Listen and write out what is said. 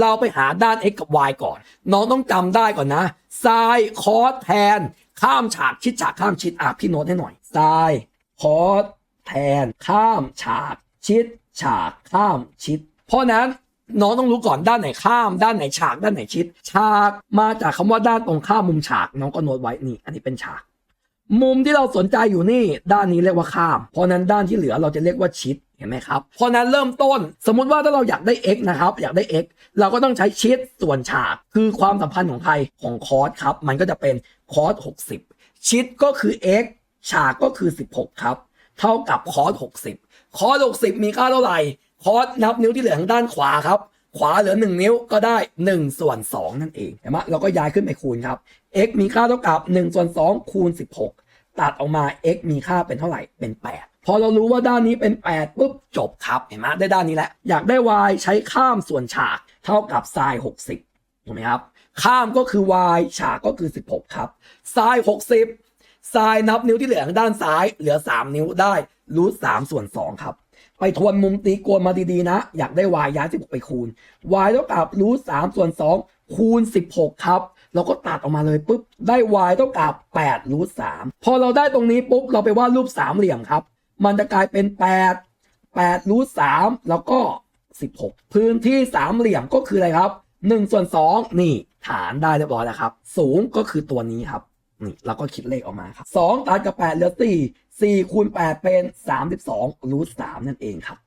เราไปหาด้าน x กับ y ก่อน น้องต้องจำได้ก่อนนะไซน์คอสแทน ข้ามฉากชิดฉากข้ามชิดอะพี่โน้ตให้หน่อยไซน์คอสแทน ข้ามฉากชิดฉากข้ามชิด เพราะนั้นน้องต้องรู้ก่อนด้านไหนข้ามด้านไหนฉากด้านไหนชิด ฉากมาจากคำว่าด้านตรงข้ามมุมฉากน้องก็โน้ตไว้นี่ อันนี้เป็นฉาก มุมที่เราสนใจอยู่นี่ ด้านนี้เรียกว่าข้าม เพราะนั้นด้านที่เหลือเราจะเรียกว่าชิดเห็นไหมครับ เพราะนั้นเริ่มต้นสมมุติว่าถ้าเราอยากได้ x นะครับ อยากได้ x เราก็ต้องใช้ชิดส่วนฉาก คือความสัมพันธ์ของใครของคอสครับ มันก็จะเป็นคอส60 ชิดก็คือ x ฉากก็คือ 16 ครับ เท่ากับคอส60 คอส60 มีค่าเท่าไหร่ คอสนับนิ้วที่เหลือทางด้านขวาครับขวาเหลือ 1 นิ้วก็ได้ 1 ส่วน 2 นั่นเองเห็นไหมเราก็ย้ายขึ้นไปคูณครับ x มีค่าเท่ากับ1ส่วน2คูณ16 ตัดออกมา x มีค่าเป็นเท่าไหร่เป็น 8 พอเรารู้ว่าด้านนี้เป็น 8ปุ๊บจบครับเห็นไหมได้ด้านนี้แหละอยากได้ y ใช้ข้ามส่วนฉากเท่ากับ sin 60ถูกไหมครับ ข้ามก็คือ y ฉากก็คือ 16 ครับ sin 60 sin นับนิ้วที่เหลือทางด้านซ้ายเหลือ 3 นิ้วได้รูท3ส่วน 2 ครับ ไปทวนมุมตีโกนมาดีๆนะ อยากได้ y ย้าย16ไปคูณ y เท่ากับรูท3ส่วน 2 คูณ 16 ครับ เราก็ตัดออกมาเลยปุ๊บได้ y เท่ากับ8รูท3พอเราได้ตรงนี้ปุ๊บเราไปวาดรูปสามเหลี่ยมครับ มันจะกลายเป็น 8 8รูท3แล้วก็ 16 พื้นที่สามเหลี่ยมก็คืออะไรครับ1ส่วน2นี่ฐานได้เรียบร้อยแล้วครับ สูงก็คือตัวนี้ครับนี่เราก็คิดเลขออกมาครับ2ตัดกับ8เหลือ4 4คูณ8เป็น 32รูท3นั่นเองครับ